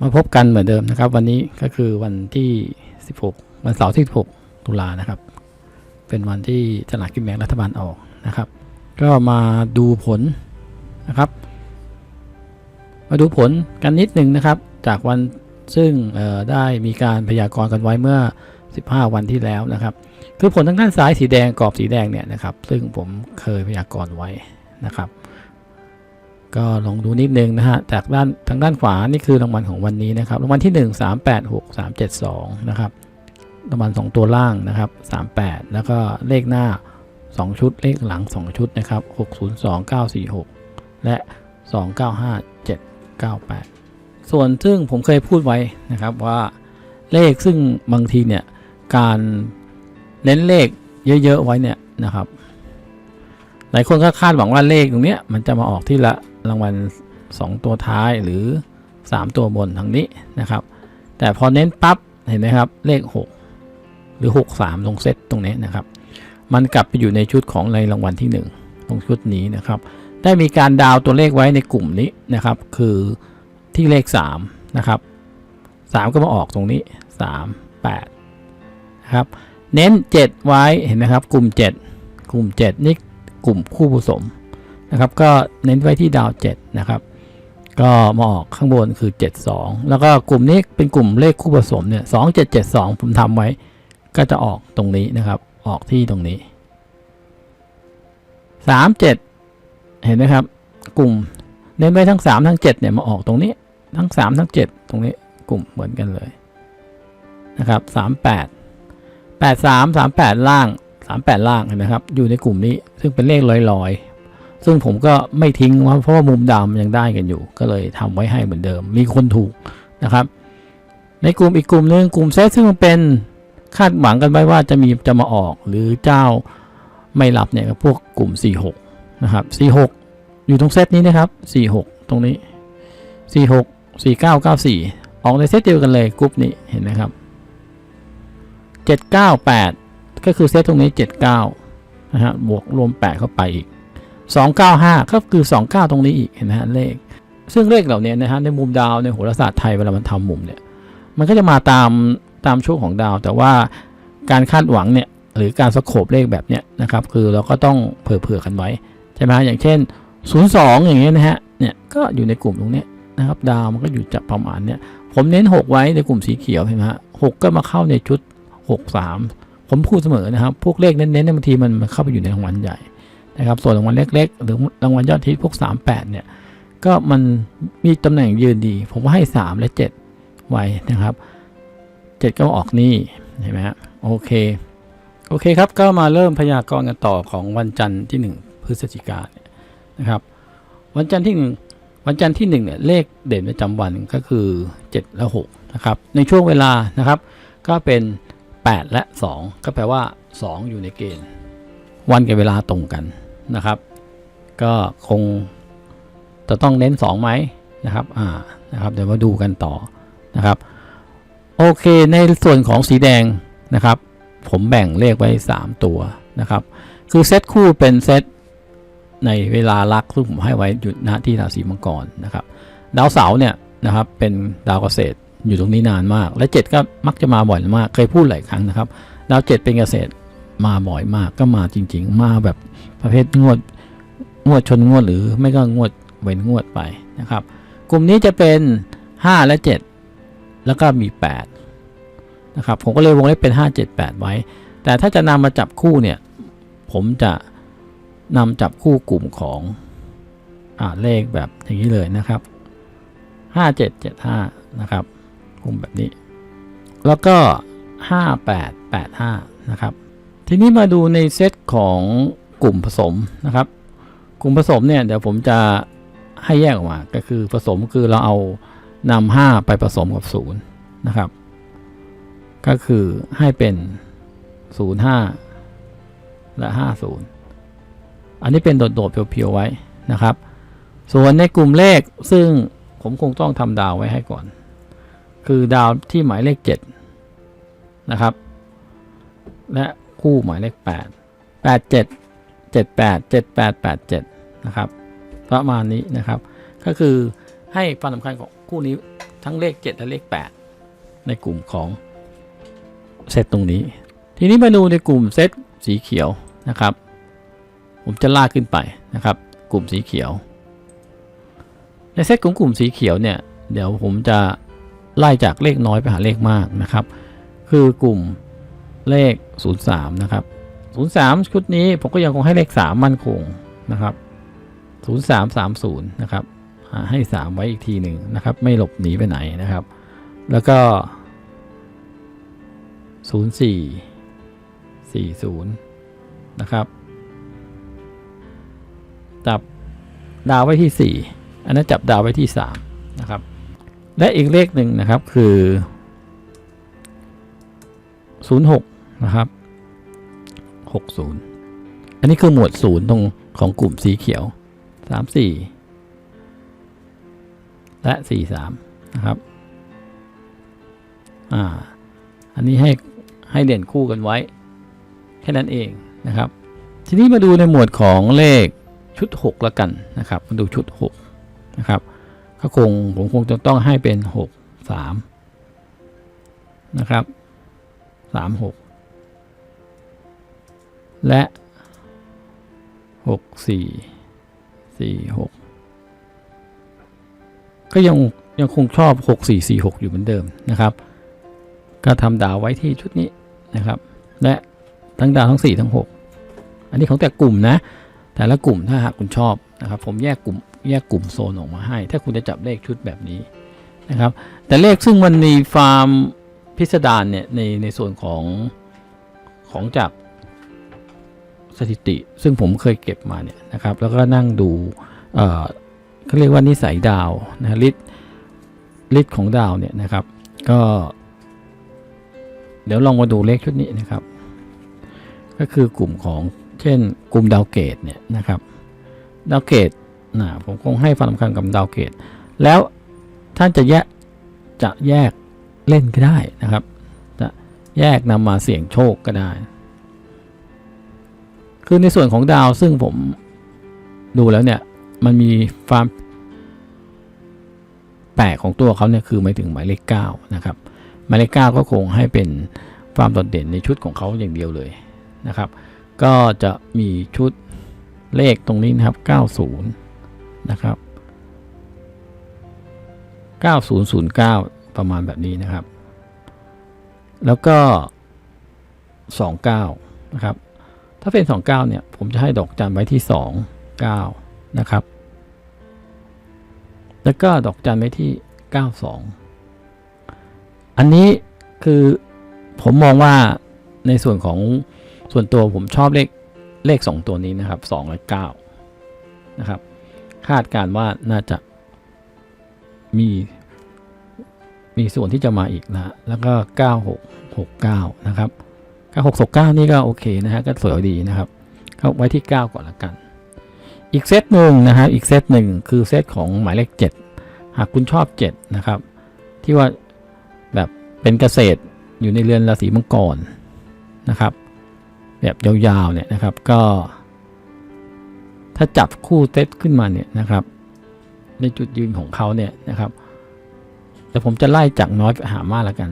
มาพบกันเหมือนเดิมนะครับ วันนี้ก็คือวันที่ 16 วันเสาร์ที่ 16 ตุลานะครับ เป็นวันที่สลากกินแบ่งรัฐบาลออกนะครับ ก็มาดูผลนะครับ มาดูผลกันนิดหนึ่งนะครับ จากวันซึ่งได้มีการพยากรณ์กันไว้เมื่อ 15 วันที่แล้วนะครับ คือผลทางด้านซ้ายสีแดงกรอบสีแดงเนี่ยนะครับ ซึ่งผมเคยพยากรณ์ไว้นะครับ ก็ลองดูนิดนึงนะฮะจากด้านทางด้านขวานี่คือรางวัลของวันนี้นะครับรางวัลที่ 1 3 8 6 3 7 2นะครับรางวัล2ตัวล่างนะครับ38 แล้วก็เลขหน้า 2 ชุดเลขหลัง 2 ชุดนะครับ602 946 และ 295 798 ส่วนซึ่งผมเคยพูดไว้นะครับว่าเลขซึ่งบางทีเนี่ยการเน้นเลขเยอะๆไว้เนี่ยนะครับหลายคนก็คาดหวังว่าเลขตรงเนี้ยมันจะมาออกที่ละ รางวัล 2 ตัวท้ายหรือ 3 ตัวบนทางนี้นะครับ แต่พอเน้นปั๊บเห็นไหมครับเลข 6 หรือ 6 3 ตรงเซตตรงนี้นะครับ มันกลับไปอยู่ในชุดของในรางวัลที่ 1 ตรงชุดนี้นะครับ ได้มีการดาวตัวเลขไว้ในกลุ่มนี้นะครับ คือที่เลข 3 นะครับ 3 ก็มาออกตรงนี้ 3 8นะครับเน้น 7 ไว้เห็นไหมครับ กลุ่ม 7 กลุ่ม 7 นี่กลุ่มคู่ผสม นะครับ ก็เน้นไว้ที่ดาว7นะครับ ก็มาออกข้างบนคือ 72 แล้วก็กลุ่มนี้เป็นกลุ่มเลขคู่ผสมเนี่ย2772 ผมทำไว้ ก็จะออกตรงนี้นะครับ ออกที่ตรงนี้ 37 เห็นไหมครับ กลุ่มเน้นไว้ทั้ง 3 ทั้ง 7 เนี่ยมาออกตรงนี้ ทั้ง 3 ทั้ง 7 ตรงนี้กลุ่มเหมือนกันเลยนะครับ 38 83 38 ล่าง 38 ล่างเห็นไหมครับ อยู่ในกลุ่มนี้ซึ่งเป็นเลขลอยๆ ซึ่งผมก็ไม่ทิ้งว่าเพราะว่ามุมดำยังได้กันอยู่ ก็เลยทำไว้ให้เหมือนเดิม มีคนถูกนะครับ ในกลุ่มอีกกลุ่มหนึ่งกลุ่มเซตซึ่งมันเป็นคาดหวังกันไว้ว่าจะมีจะมาออกหรือเจ้าไม่รับเนี่ยพวกกลุ่ม 46 นะครับ 46 อยู่ตรงเซตนี้นะครับ 46 ตรงนี้ 46 49 94 ออกในเซตเดียวกันเลยกลุ่มนี้เห็นไหมครับ 798 ก็คือเซตตรงนี้ 79 นะฮะบวกรวม 8 เข้าไปอีก 295 ก็คือ 29 ตรงนี้อีกเห็นไหมฮะเลข ซึ่งเลขเหล่านี้นะฮะในมุมดาวในโหราศาสตร์ไทยเวลามันทำมุมเนี่ยมันก็จะมาตามตามช่วงของดาว แต่ว่าการคาดหวังเนี่ยหรือการสโคบเลขแบบเนี้ยนะครับคือเราก็ต้องเผื่อๆกันไว้ใช่ไหมฮะอย่างเช่น 02 อย่างเงี้ยนะฮะเนี่ยก็อยู่ในกลุ่มตรงเนี้ยนะครับดาวมันก็อยู่จะประมาณเนี้ยผมเน้น 6 ไว้ในกลุ่มสีเขียวเห็นไหมฮะ6ก็มาเข้าในชุด 63 ผมพูดเสมอนะครับ พวกเลขเน้นๆเนี่ยบางทีมันมันเข้าไปอยู่ในรางวัลใหญ่ นะครับ ส่วนรางวัลเล็ก ๆ หรือรางวัลยอดฮิตพวก 38 เนี่ย ก็มันมีตำแหน่งยืนดี ผมว่าให้ 3 และ 7 ไว้นะครับ 7 ก็ออกนี่เห็นไหมฮะโอเค โอเคครับ ก็มาเริ่มพยากรณ์กันต่อของวันจันทร์ที่ 1 พฤศจิกายนนะครับ วันจันทร์ที่ 1 วันจันทร์ที่1เนี่ยเลขเด่นประจำวันก็คือ 7 และ 6 นะครับ ในช่วงเวลานะครับ ก็เป็น 8 และ 2 ก็แปลว่า 2 อยู่ในเกณฑ์วันกับเวลาตรงกัน นะครับ ก็คงจะต้องเน้น2ไหมนะครับอ่านะครับเดี๋ยวมาดูกันต่อนะครับโอเคในส่วนของสีแดงนะครับ ผมแบ่งเลขไว้ 3 ตัวนะครับ คือเซตคู่เป็นเซตในเวลาลักซึ่งผมให้ไว้อยู่หน้าที่ราศีมังกรนะครับดาวเสาร์เนี่ยนะครับเป็นดาวเกษตรอยู่ตรงนี้นานมาก และ 7 ก็มักจะมาบ่อยมาก เคยพูดหลายครั้งนะครับ ดาว 7 เป็นเกษตร มาบ่อยมากก็มาจริง ๆ มาแบบประเภทงวดงวดชนงวดหรือไม่ก็งวดเว้นงวดไปนะครับ กลุ่มนี้จะเป็น 5 และ 7 แล้วก็มี 8 นะครับ ผมก็เลยวงเล็บเป็น 5 7 8 ไว้ แต่ถ้าจะนำมาจับคู่เนี่ย ผมจะนำจับคู่กลุ่มของอ่าเลขแบบอย่างนี้เลยนะครับ 5775 นะครับกลุ่มแบบนี้ แล้วก็ 5885 นะครับ ทีนี้มาดูในเซตของกลุ่มผสมนะครับ กลุ่มผสมเนี่ยเดี๋ยวผมจะให้แยกออกมา ก็คือผสมคือเราเอานำ5ไปผสมกับ0นะครับ ก็คือให้เป็น05และ50อันนี้เป็นโดดๆเพียวๆไว้นะครับ ส่วนในกลุ่มเลขซึ่งผมคงต้องทำดาวไว้ให้ก่อน คือดาวที่หมายเลข 7 นะครับ และ คู่หมายเลข 8 87 78 78 87 นะครับ ประมาณนี้นะครับ ก็คือให้ความสำคัญของคู่นี้ทั้งเลข 7 และเลข 8 ในกลุ่มของเซตตรงนี้ ทีนี้มาดูในกลุ่มเซตสีเขียวนะครับ ผมจะลากขึ้นไปนะครับ กลุ่มสีเขียว ในเซตของกลุ่มสีเขียวเนี่ย เดี๋ยวผมจะไล่จากเลขน้อยไปหาเลขมากนะครับ คือกลุ่ม เลข 03 นะครับ 03 ชุดนี้ผมก็ยังคงให้เลข 3 มั่นคงนะครับ 0330 นะครับให้ 3 ไว้อีกทีหนึ่งนะครับ ไม่หลบหนีไปไหนนะครับ แล้วก็ 04 40 นะครับจับดาวไว้ที่ 4 อันนั้นจับดาวไว้ที่ 3 นะครับ และอีกเลขหนึ่งนะครับคือ 06 นะครับ 60 อันนี้คือหมวดศูนย์ตรงของกลุ่มสีเขียว 34 และ 43 นะครับ อ่า อันนี้ให้ให้เด่นคู่กันไว้ แค่นั้นเองนะครับ ทีนี้มาดูในหมวดของเลขชุด 6 ละกันนะครับ มาดูชุด 6 นะครับก็คงผมคงจะต้องให้เป็น 6 3 นะครับ 3 6 และ 6 4 4 6 ก็ยังยังคงชอบ 6 4 4 6 อยู่เหมือนเดิมนะครับ ก็ทำดาวไว้ที่ชุดนี้นะครับ และทั้งดาวทั้ง 4 ทั้ง 6 อันนี้ของแต่กลุ่มนะ แต่ละกลุ่มถ้าหากคุณชอบนะครับ ผมแยกกลุ่มแยกกลุ่มโซนออกมาให้ ถ้าคุณจะจับเลขชุดแบบนี้นะครับ แต่เลขซึ่งมันมีฟาร์มพิสดารเนี่ยในในส่วนของของจาก สถิติ ซึ่งผมเคยเก็บมาเนี่ยนะครับแล้วก็นั่งดูเอ่อเขาเรียกว่านิสัยดาวนะลิตลิตของดาวเนี่ยนะครับก็ เดี๋ยวลองมาดูเลขชุดนี้นะครับ ก็คือกลุ่มของเช่นกลุ่มดาวเกตเนี่ยนะครับดาวเกตนะผมคงให้ความสำคัญกับดาวเกต แล้วท่านจะแยกจะแยกเล่นก็ได้นะครับ จะแยกนำมาเสี่ยงโชคก็ได้ คือในส่วนของดาวซึ่งผมดูแล้วเนี่ย มันมีความแปลกของตัวเขาเนี่ยคือหมายถึงหมายเลข9นะครับหมายเลข9ก็คงให้เป็นความโดดเด่นในชุดของเขาอย่างเดียวเลยนะครับ ก็จะมีชุดเลขตรงนี้นะครับ 90 นะครับ 9009 ประมาณแบบนี้นะครับ แล้วก็ 29 นะครับ ถ้าเป็น 29 เนี่ย ผมจะให้ดอกจันไว้ที่ 2 9 นะครับ แล้วก็ดอกจันไว้ที่ 92 อันนี้คือผมมองว่าในส่วนของส่วนตัวผมชอบเลขเลข 2 ตัวนี้นะครับ 2 และ 9 นะครับ คาดการณ์ว่าน่าจะมีมีส่วนที่จะมาอีกนะ แล้วก็ 9669 นะครับ 9669นี่ก็โอเคนะฮะก็สวยดีนะครับเข้าไว้ที่ 9 ก่อนละกัน อีกเซตหนึ่งนะครับอีกเซตหนึ่งคือเซตของหมายเลข 7 หากคุณชอบ 7 นะครับ ที่ว่าแบบเป็นเกษตรอยู่ในเรือนราศีมังกรนะครับ แบบยาวๆเนี่ยนะครับก็ ถ้าจับคู่เซตขึ้นมาเนี่ยนะครับ ในจุดยืนของเขาเนี่ยนะครับแต่ผมจะไล่จากน้อยไปหามากละกัน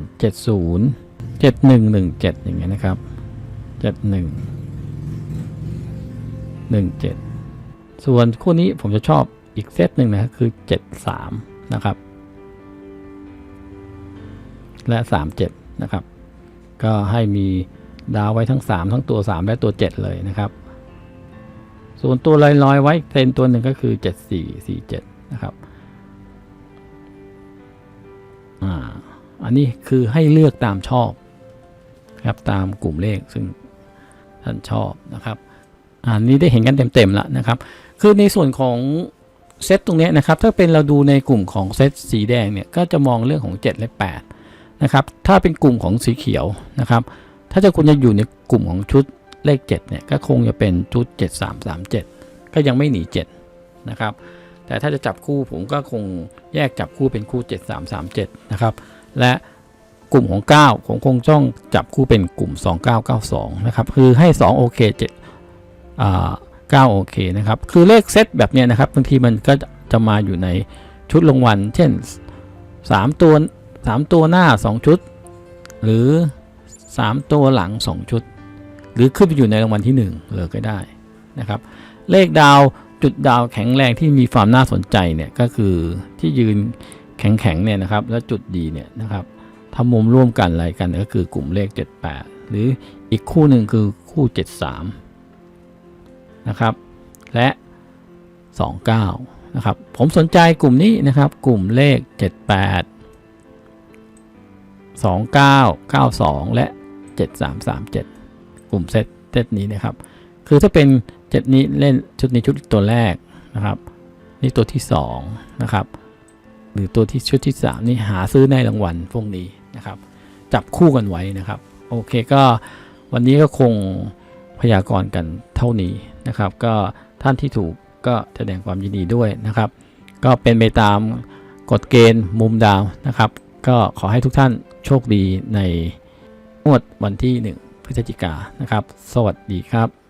70 7117อย่างเงี้ยนะครับ71 17ส่วนคู่นี้ผมจะชอบอีกเซตหนึ่งนะคือ73นะครับ และ37นะครับ ก็ให้มีดาวไว้ทั้ง3ทั้งตัว3และตัว7เลยนะครับ ส่วนตัวลอยๆไว้เทนตัวหนึ่งก็คือ7447นะครับอ่าอันนี้คือให้เลือกตามชอบ ครับตามกลุ่มเลขซึ่งท่านชอบนะครับอันนี้ได้เห็นกันเต็มๆแล้วนะครับ คือในส่วนของเซตตรงนี้นะครับ ถ้าเป็นเราดูในกลุ่มของเซตสีแดงเนี่ยก็จะมองเรื่องของ 7 และ 8 นะครับ ถ้าเป็นกลุ่มของสีเขียวนะครับ ถ้าจะคุณจะอยู่ในกลุ่มของชุดเลข 7 เนี่ยก็คงจะเป็นชุด 7337 ก็ยังไม่หนี 7 นะครับ แต่ถ้าจะจับคู่ผมก็คงแยกจับคู่เป็นคู่ 7337 นะครับ และ กลุ่มของ 9 ผมคงต้องจับคู่เป็นกลุ่ม 2992 นะครับ คือให้ 2 โอเค7อ่า9โอเคนะครับ คือเลขเซตแบบเนี้ยนะครับบางทีมันก็จะมาอยู่ในชุดรางวัลเช่นสามตัวสามตัวหน้าสองชุด หรือสามตัวหลังสองชุด หรือขึ้นไปอยู่ในรางวัลที่หนึ่งเลยก็ได้นะครับ เลขดาวจุดดาวแข็งแรงที่มีความน่าสนใจเนี่ยก็คือที่ยืนแข็งๆเนี่ยนะครับ แล้วจุดดีเนี่ยนะครับ ทำมุมร่วมกันอะไรกันก็คือกลุ่มเลข 78 หรืออีกคู่หนึ่งคือคู่ 73 นะครับ และ 29 นะครับ ผมสนใจกลุ่มนี้นะครับ กลุ่มเลข 78 29 92 และ 7337 กลุ่มเซตเซตนี้นะครับ คือถ้าเป็น7นี้เล่นชุดนี้ชุดตัวแรกนะครับ นี่ตัวที่ 2 นะครับหรือตัวที่ชุดที่ 3 นี่หาซื้อในรางวัลพวกนี้ นะครับ จับคู่กันไว้นะครับ โอเคก็วันนี้ก็คงพยากรณ์กันเท่านี้นะครับ ก็ท่านที่ถูกก็แสดงความยินดีด้วยนะครับ ก็เป็นไปตามกฎเกณฑ์มุมดาวนะครับ ก็ขอให้ทุกท่านโชคดีในงวดวันที่ 1 พฤศจิกานะครับ สวัสดีครับ